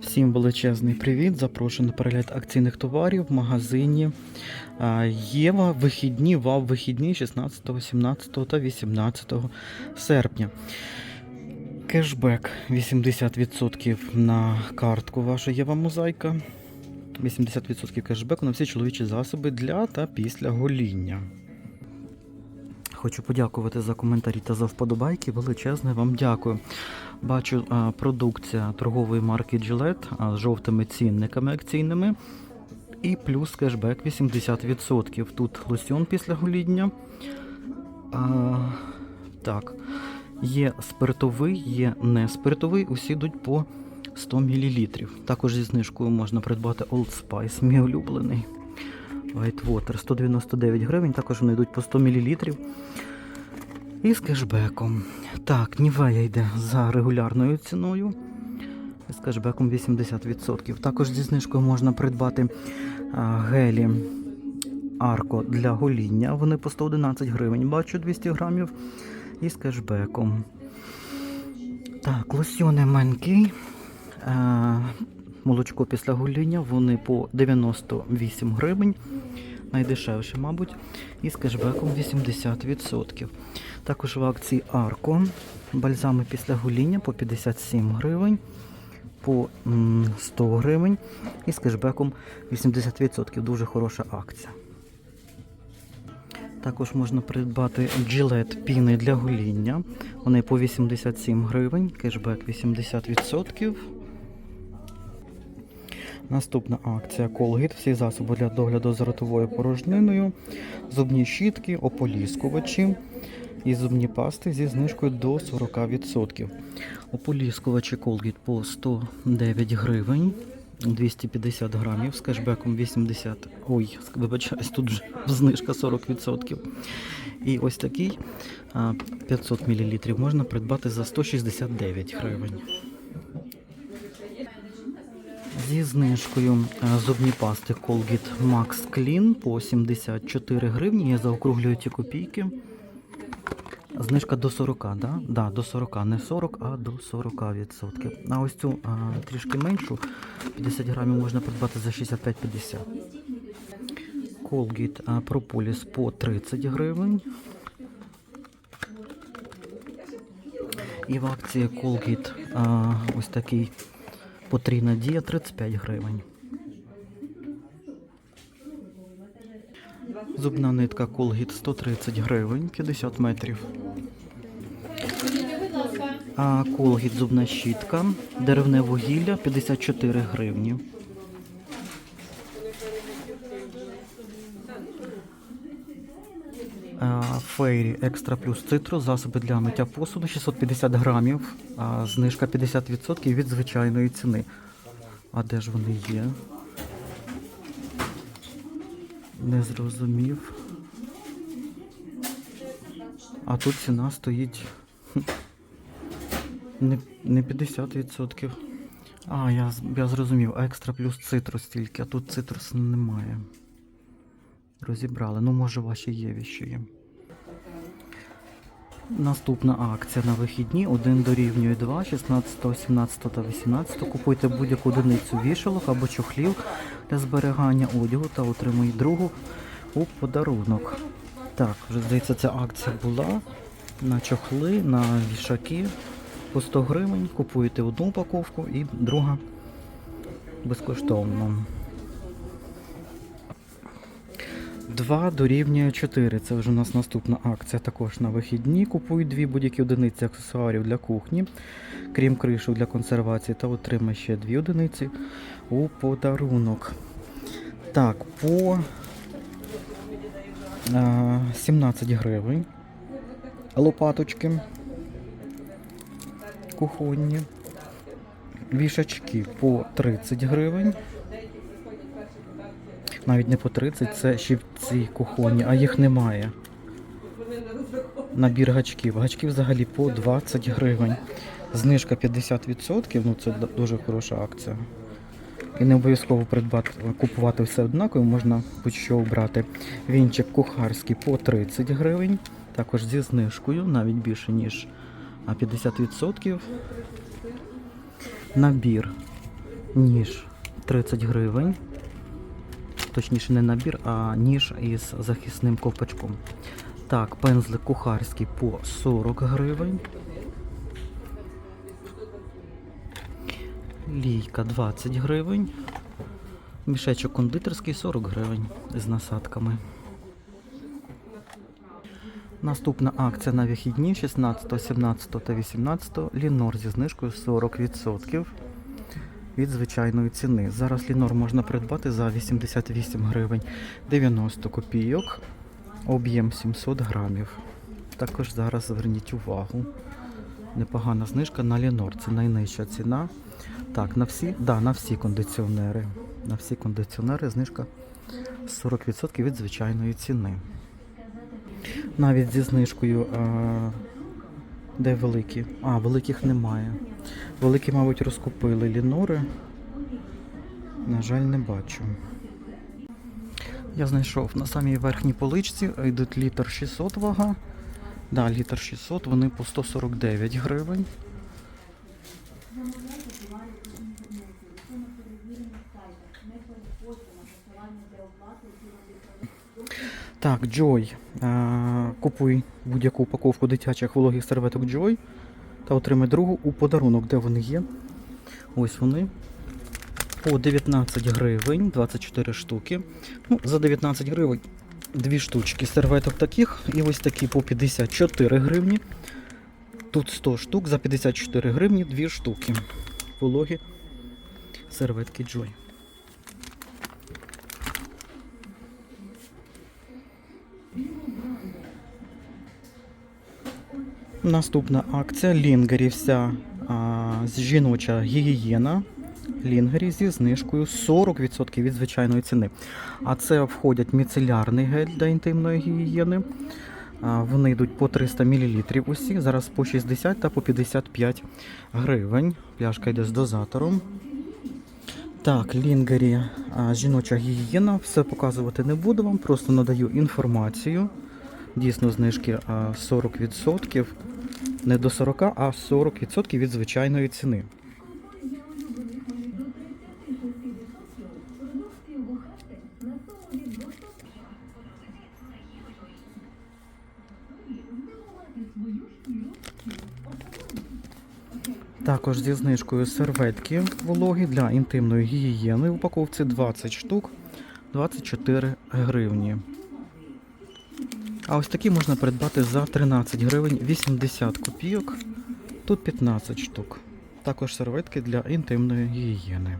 Всім величезний привіт! Запрошую на перегляд акційних товарів в магазині Єва. Вихідні, ВАВ вихідні 16, 17 та 18 серпня. Кешбек 80% на картку ваша Єва Мозаїка. 80% кешбеку на всі чоловічі засоби для та після гоління. Хочу подякувати за коментарі та за вподобайки. Величезне вам дякую. Бачу продукція торгової марки Gillette з жовтими цінниками акційними. І плюс кешбек 80%. Тут лосьон після гоління. А, так. Є спиртовий, є не спиртовий. Усі йдуть по 100 мл. Також зі знижкою можна придбати Old Spice, мій улюблений. Whitewater 199 гривень, також вони йдуть по 100 мл. І з кешбеком. Так, Нівея йде за регулярною ціною. З кешбеком 80%. Також зі знижкою можна придбати а, гелі Арко для гоління. Вони по 111 гривень, бачу 200 грамів. І з кешбеком. Так, лосьони маньки. А, молочко після гоління. Вони по 98 гривень. Найдешевше, мабуть. І з кешбеком 80%. Також в акції Арко. Бальзами після гоління по 57 гривень, по 100 гривень і з кешбеком 80%. Дуже хороша акція. Також можна придбати Gillette піни для гоління. Вони по 87 гривень, кешбек 80%. Наступна акція Colgate. Всі засоби для догляду за ротовою порожниною, зубні щітки, ополіскувачі і зубні пасти зі знижкою до 40%. Ополіскувачі Colgate по 109 гривень. 250 грамів з кешбеком 80. Ой, вибачаюсь, тут вже знижка 40%. І ось такий 500 мл можна придбати за 169 гривень. Зі знижкою зубні пасти Colgate Max Clean по 74 гривні. Я заокруглюю ці копійки. Знижка до 40, да? Да, до 40, не 40, а до 40%. А ось цю а, трішки меншу, 50 грамів можна придбати за 65,50. Colgate а, Propolis по 30 гривень. І в акції Colgate а, ось такий потрійна дія 35 гривень. Зубна нитка Colgate 130 гривень, 50 метрів. А Colgate зубна щітка, деревне вугілля 54 гривні. Фейрі Екстра плюс цитрус, засоби для миття посуду 650 грамів, а знижка 50% від звичайної ціни. А де ж вони є? Не зрозумів. А тут ціна стоїть не, не 50%. А, я, я зрозумів, екстра плюс цитрус тільки, а тут цитрус немає. Розібрали. Ну, може, ваші є ще є. Наступна акція на вихідні. Один дорівнює 2, 16, 17 та 18. Купуйте будь-яку одиницю вішалок або чохлів для зберігання одягу та отримуйте другу у подарунок. Так, вже здається, ця акція була на чохли, на вішаки по 100 гривень. Купуєте одну упаковку і друга безкоштовно. 2 дорівнює 4. Це вже у нас наступна акція також на вихідні. Купуй дві будь-які одиниці аксесуарів для кухні, крім кришок для консервації, та отримай ще дві одиниці у подарунок. Так, по 17 гривень. Лопаточки кухонні. Вішачки по 30 гривень. Навіть не по 30, це щипці кухонні, а їх немає. Набір гачків. Гачки взагалі по 20 гривень. Знижка 50%, ну це дуже хороша акція. І не обов'язково придбати, купувати все однаково, можна будь-що обрати. Вінчик кухарський по 30 гривень, також зі знижкою, навіть більше, ніж 50%. Набір ніж 30 гривень. Точніше, не набір, а ніж із захисним ковпачком. Так, пензлик кухарський по 40 гривень. Лійка 20 гривень. Мішечок кондитерський 40 гривень з насадками. Наступна акція на вихідні 16, 17 та 18 Лінор зі знижкою 40% від звичайної ціни. Зараз Лінор можна придбати за 88 гривень 90 копійок, об'єм 700 грамів. Також зараз зверніть увагу. Непогана знижка на Лінор. Це найнижча ціна. Так, на всі, да, на всі кондиціонери. На всі кондиціонери знижка 40% від звичайної ціни. Навіть зі знижкою. Де великі? А, великих немає. Великі, мабуть, розкупили лінори. На жаль, не бачу. Я знайшов на самій верхній поличці йдуть літр 600 вага. Да, літр 600, вони по 149 гривень. Так, Joy. Е, Купуй будь-яку упаковку дитячих вологих серветок Joy та отримай другу у подарунок, де вони є. Ось вони. По 19 гривень, 24 штуки. Ну, за 19 гривень дві штучки серветок таких. І ось такі по 54 гривні. Тут 100 штук, за 54 гривні дві штуки. Вологі серветки Joy. Наступна акція Лінгері вся а, жіноча гігієна. Лінгері зі знижкою 40% від звичайної ціни. А це входять міцелярний гель для інтимної гігієни. А, Вони йдуть по 300 мл усі, зараз по 60 та по 55 гривень. Пляшка йде з дозатором. Так, Лінгері, а, жіноча гігієна. Все показувати не буду вам, просто надаю інформацію. Дійсно, знижки 40%. Не до 40, а 40% від звичайної ціни. Також зі знижкою серветки вологі для інтимної гігієни в упаковці 20 штук 24 гривні. А ось такі можна придбати за 13 гривень 80 копійок. Тут 15 штук. Також серветки для інтимної гігієни.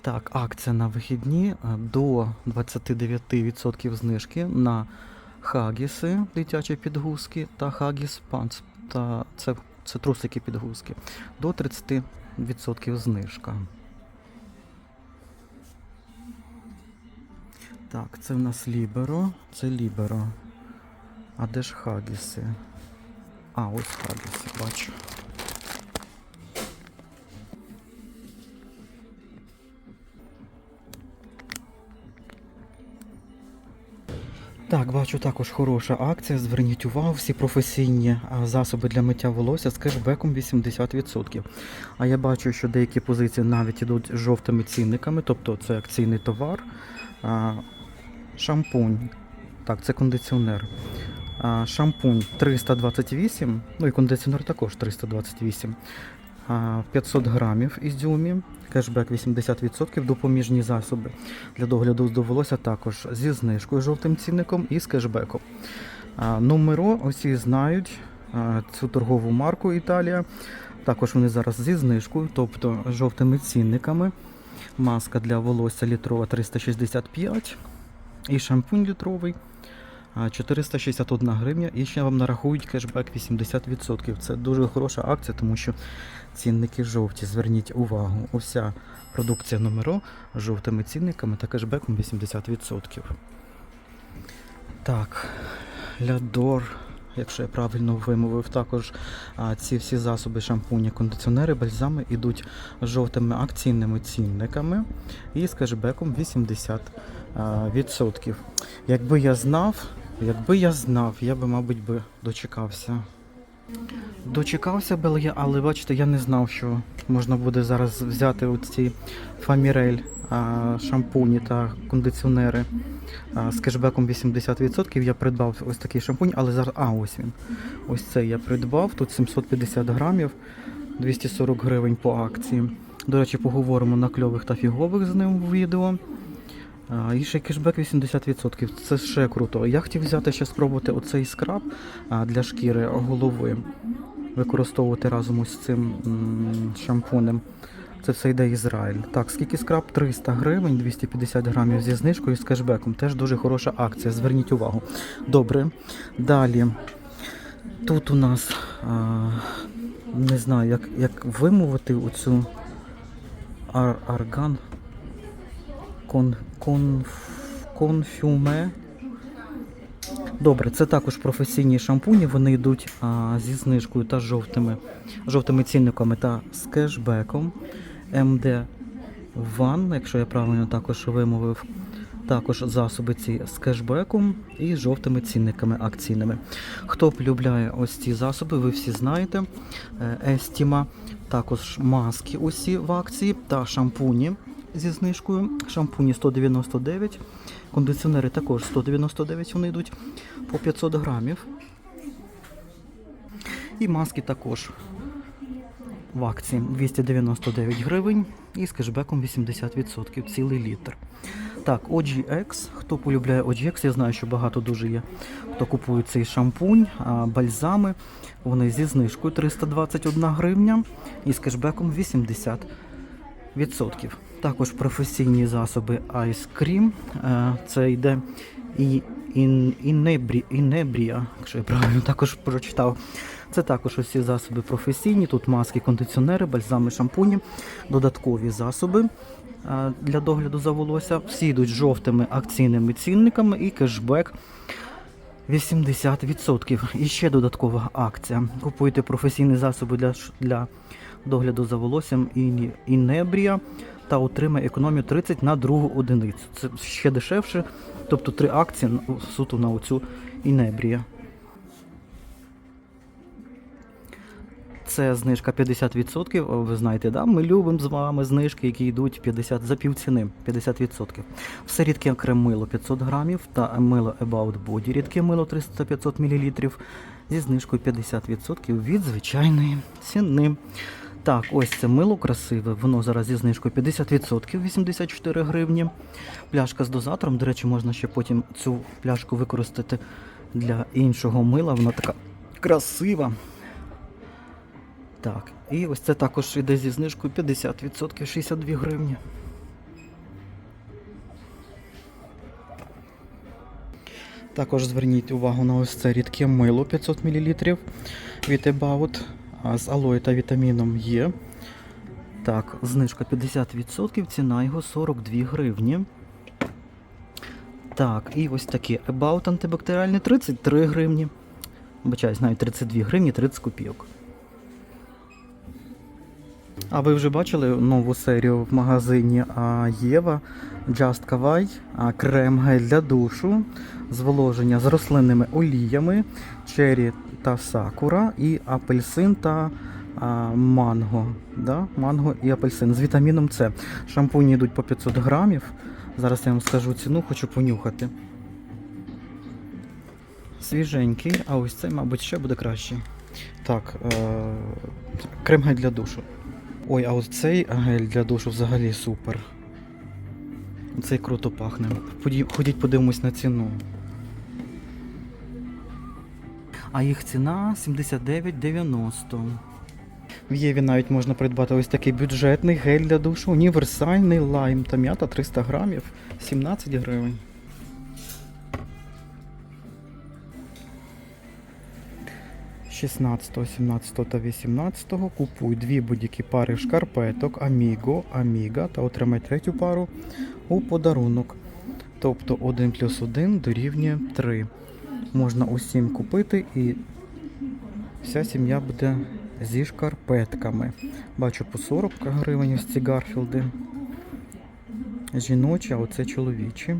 Так, акція на вихідні е, до 29% знижки на хагіси, дитячі підгузки та хагіс панц. Та це, це трусики підгузки. До 30% знижка. Так, це в нас Ліберо. Це Ліберо. А де ж Хагіси? А, ось Хагіси, бачу. Так, бачу також хороша акція. Зверніть увагу, всі професійні засоби для миття волосся з кешбеком 80%. А я бачу, що деякі позиції навіть ідуть з жовтими цінниками, тобто це акційний товар. Шампунь. Так, це кондиціонер. Шампунь 328, ну і кондиціонер також 328. А, 500 грамів ізюмі, кешбек 80%, допоміжні засоби для догляду до волосся також зі знижкою жовтим цінником і з кешбеком. Номеро усі знають цю торгову марку Італія. Також вони зараз зі знижкою, тобто жовтими цінниками. Маска для волосся літрова 365 і шампунь літровий 461 гривня. І ще вам нарахують кешбек 80%. Це дуже хороша акція, тому що цінники жовті. Зверніть увагу. Уся продукція номеро з жовтими цінниками та кешбеком 80%. Так, лядор. Якщо я правильно вимовив, також а, ці всі засоби, шампуні, кондиціонери, бальзами йдуть жовтими акційними цінниками і з кешбеком 80%. Відсотків. Якби я знав, якби я знав, я би, мабуть, би дочекався. Дочекався Белгія, але бачите, я не знав, що можна буде зараз взяти ці фамірель шампуні та кондиціонери з кешбеком 80%. Я придбав ось такий шампунь, але зараз. А, ось він. Ось цей я придбав. Тут 750 грамів, 240 гривень по акції. До речі, поговоримо на кльових та фігових з ним в відео. І ще кешбек 80%. Це ще круто. Я хотів взяти ще спробувати оцей скраб для шкіри голови. Використовувати разом із цим шампунем. Це все йде Ізраїль. Так, скільки скраб? 300 гривень, 250 грамів зі знижкою з кешбеком. Теж дуже хороша акція. Зверніть увагу. Добре. Далі. Тут у нас а, не знаю, як, як вимовити оцю ар, арган. Кон, кон, конфюме. Добре, це також професійні шампуні. Вони йдуть а, зі знижкою та жовтими, жовтими цінниками та з кешбеком. МД Ван, якщо я правильно також вимовив. Також засоби ці з кешбеком і жовтими цінниками акційними. Хто полюбляє ось ці засоби, ви всі знаєте. Естіма, також маски усі в акції та шампуні зі знижкою. Шампуні 199, кондиціонери також 199 вони йдуть по 500 грамів. І маски також в акції 299 гривень і з кешбеком 80%, цілий літр. Так, OGX. Хто полюбляє OGX, я знаю, що багато дуже є. Хто купує цей шампунь, бальзами. Вони зі знижкою 321 гривня і з кешбеком 80%. Також професійні засоби Ice Cream. Е, Це йде і ін- інебрі, інебрія, якщо я правильно також прочитав. Це також усі засоби професійні. Тут маски, кондиціонери, бальзами, шампуні, додаткові засоби е, для догляду за волосся. Всі йдуть з жовтими акційними цінниками і кешбек 80%. І ще додаткова акція. Купуйте професійні засоби для, для догляду за волоссям і інебрія та отримає економію 30 на другу одиницю. Це ще дешевше, тобто три акції суто на оцю інебрія. Це знижка 50%. Ви знаєте, да? ми любимо з вами знижки, які йдуть 50 за півціни, 50%. Все рідке крем-мило 500 грамів та мило About Body рідке мило 300-500 мл зі знижкою 50% від звичайної ціни. Так, ось це мило красиве, воно зараз зі знижкою 50%, 84 гривні. Пляшка з дозатором, до речі, можна ще потім цю пляшку використати для іншого мила. Вона така красива. Так, і ось це також іде зі знижкою 50%, 62 гривні. Також зверніть увагу на ось це рідке мило 500 мл від About з алої та вітаміном є. Так, знижка 50%, ціна його 42 гривні. Так, і ось такі About антибактеріальний 33 гривні. Вибачаюсь, навіть 32 гривні 30 копійок. А ви вже бачили нову серію в магазині Єва Just Kawaii, а, крем гель для душу, зволоження з рослинними оліями, чері та сакура і апельсин та манго. Да? Манго і апельсин з вітаміном С. Шампуні йдуть по 500 грамів. Зараз я вам скажу ціну, хочу понюхати. Свіженький, а ось цей, мабуть, ще буде кращий. Так, е- крем гель для душу. Ой, а ось цей гель для душу взагалі супер. Цей круто пахне. Ходіть подивимось на ціну. А їх ціна 79,90. В Єві навіть можна придбати ось такий бюджетний гель для душу, універсальний лайм та м'ята 300 грамів, 17 гривень. – 16, 17 та 18 купуй дві будь-які пари шкарпеток Amigo, Amiga та отримай третю пару у подарунок. Тобто 1 плюс 1 дорівнює 3. Можна усім купити і вся сім'я буде зі шкарпетками. Бачу по 40 гривень ось ці Гарфілди. Жіночі, а оце чоловічі.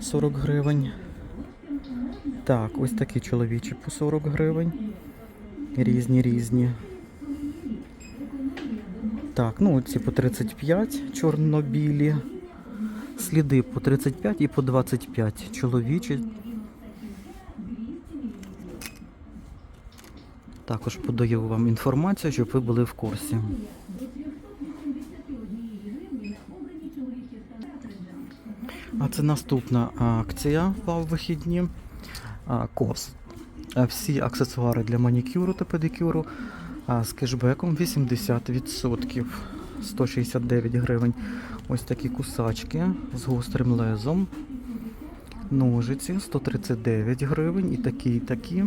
40 гривень. Так, ось такі чоловічі по 40 гривень. Різні різні. Так, ну ці по 35 чорно-білі. Сліди по 35 і по 25 чоловічі. Також подаю вам інформацію, щоб ви були в курсі. А це наступна акція в вихідні. Кос. А Всі аксесуари для манікюру та педикюру з кешбеком 80%. 169 гривень. Ось такі кусачки з гострим лезом. Ножиці 139 гривень. І такі, і такі.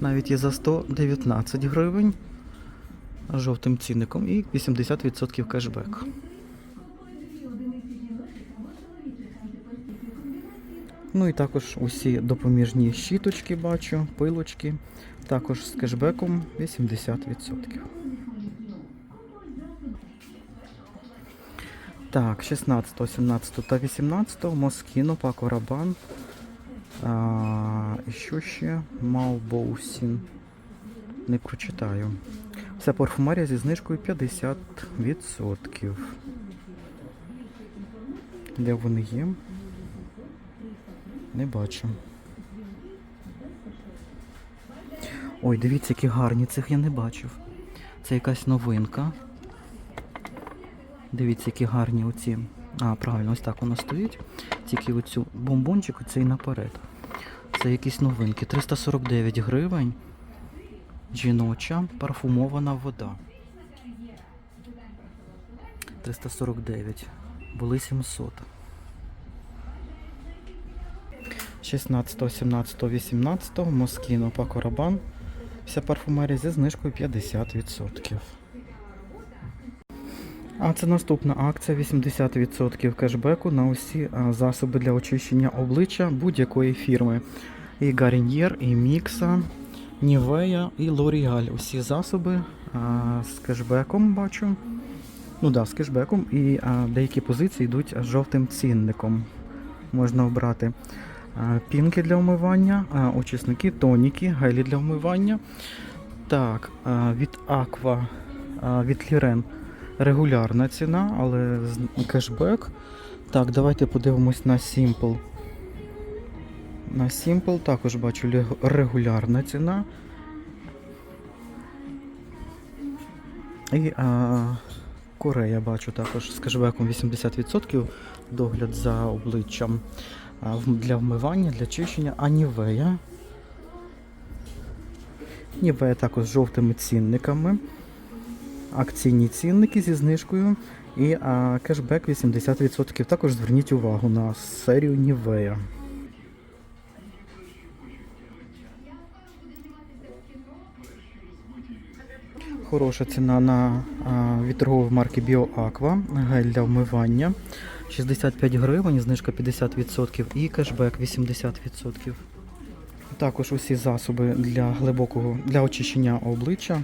Навіть є за 119 гривень жовтим цінником і 80% кешбек. Ну і також усі допоміжні щіточки бачу, пилочки, також з кешбеком 80%. Так, 16, 17 та 18 Москіно, Пако Рабан. А, що ще? Малбоусін. Не прочитаю. Вся парфумерія зі знижкою 50%. Де вони є? Не бачу. Ой, дивіться, які гарні, цих я не бачив. Це якась новинка. Дивіться, які гарні оці. А, правильно, ось так воно стоїть. Тільки оцю бомбончик оцей наперед. Це якісь новинки. 349 гривень. Жіноча парфумована вода. 349. Були 700. 16, 17, 18 Москіно Пако Рабан. Вся парфумерія зі знижкою 50%. А це наступна акція 80% кешбеку на усі засоби для очищення обличчя будь-якої фірми. І Garnier, і Mixa, Nivea і L'Oreal. Усі засоби а, з кешбеком бачу. Ну да, з кешбеком. І а, деякі позиції йдуть жовтим цінником. Можна обрати пінки для вмивання, очисники, тоніки, гелі для вмивання. Так, від Aqua, а, від Liren регулярна ціна, але кешбек. Так, давайте подивимось на Simple. На Simple також бачу регулярна ціна. І а, Корея бачу також з кешбеком 80% догляд за обличчям для вмивання, для чищення, а Нівея. Нівея також з жовтими цінниками акційні цінники зі знижкою і а, кешбек 80%. Також зверніть увагу на серію Nivea. Хороша ціна на а, від марки BioAqua, гель для вмивання. 65 гривень, знижка 50% і кешбек 80%. Також усі засоби для глибокого для очищення обличчя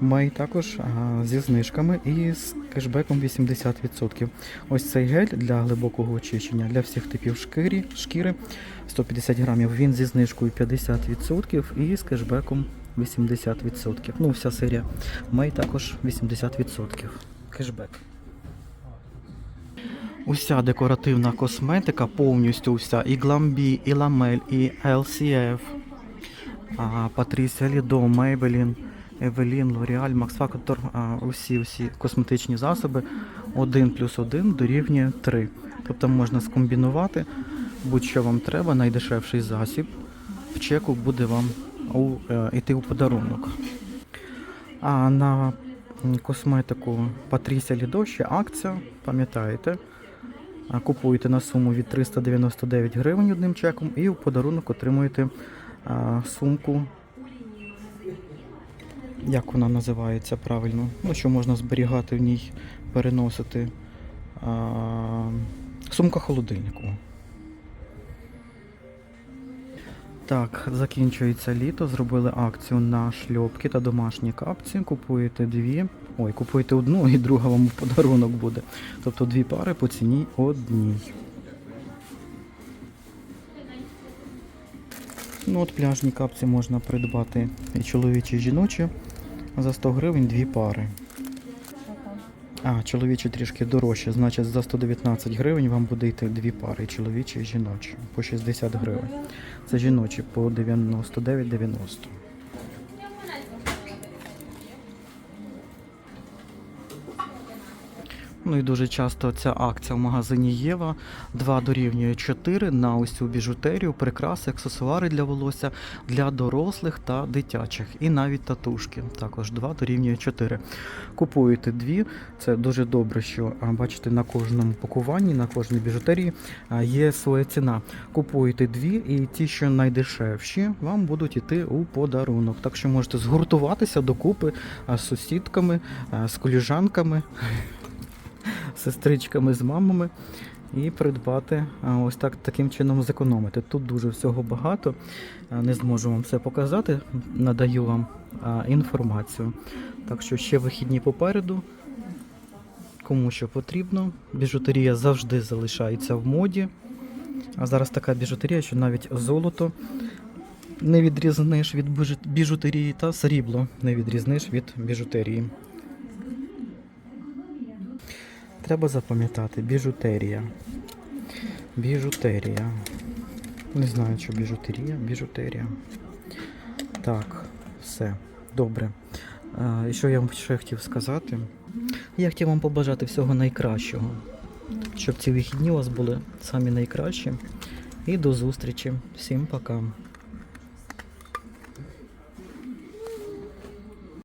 май також а, зі знижками і з кешбеком 80%. Ось цей гель для глибокого очищення для всіх типів шкірі, шкіри 150 грамів. Він зі знижкою 50% і з кешбеком 80%. Ну, вся серія май також 80%. Кешбек. Уся декоративна косметика, повністю вся, і Glambi, і Ламель, і LCF, Патрісія Лідо, Maybelline, Евелін, L'Oreal, Max Factor, усі усі косметичні засоби 1 плюс 1 дорівнює 3. Тобто можна скомбінувати будь-що вам треба, найдешевший засіб. В чеку буде вам у, е, йти у подарунок. А на косметику Патрісія Лідо ще акція, пам'ятаєте? Купуєте на суму від 399 гривень одним чеком і в подарунок отримуєте сумку. Як вона називається правильно? Ну, що можна зберігати в ній, переносити. Сумка холодильнику. Так, закінчується літо. Зробили акцію на шльопки та домашні капці. Купуєте дві. Ой, купуєте одну і друга вам подарунок буде. Тобто дві пари по ціні одній. Ну от пляжні капці можна придбати і чоловічі, і жіночі. За 100 гривень дві пари. А, чоловічі трішки дорожче, значить за 119 гривень вам буде йти дві пари, чоловічі і жіночі, по 60 гривень. Це жіночі по 99,90. Ну і дуже часто ця акція в магазині Єва 2 дорівнює 4 на цю біжутерію, прикраси, аксесуари для волосся для дорослих та дитячих. І навіть татушки. Також 2 дорівнює 4. Купуєте дві. Це дуже добре, що бачите, на кожному пакуванні, на кожній біжутерії є своя ціна. Купуєте дві, і ті, що найдешевші, вам будуть йти у подарунок. Так що можете згуртуватися докупи з сусідками, з коліжанками сестричками з мамами і придбати ось так таким чином зекономити. Тут дуже всього багато. Не зможу вам все показати. Надаю вам інформацію. Так що ще вихідні попереду. Кому що потрібно. Біжутерія завжди залишається в моді. А зараз така біжутерія, що навіть золото не відрізниш від біжутерії та срібло не відрізниш від біжутерії. Треба запам'ятати біжутерія. Біжутерія. Не знаю, що біжутерія, біжутерія. Так, все. Добре. І що я вам ще хотів сказати? Я хотів вам побажати всього найкращого. Щоб ці вихідні у вас були самі найкращі. І до зустрічі. Всім пока.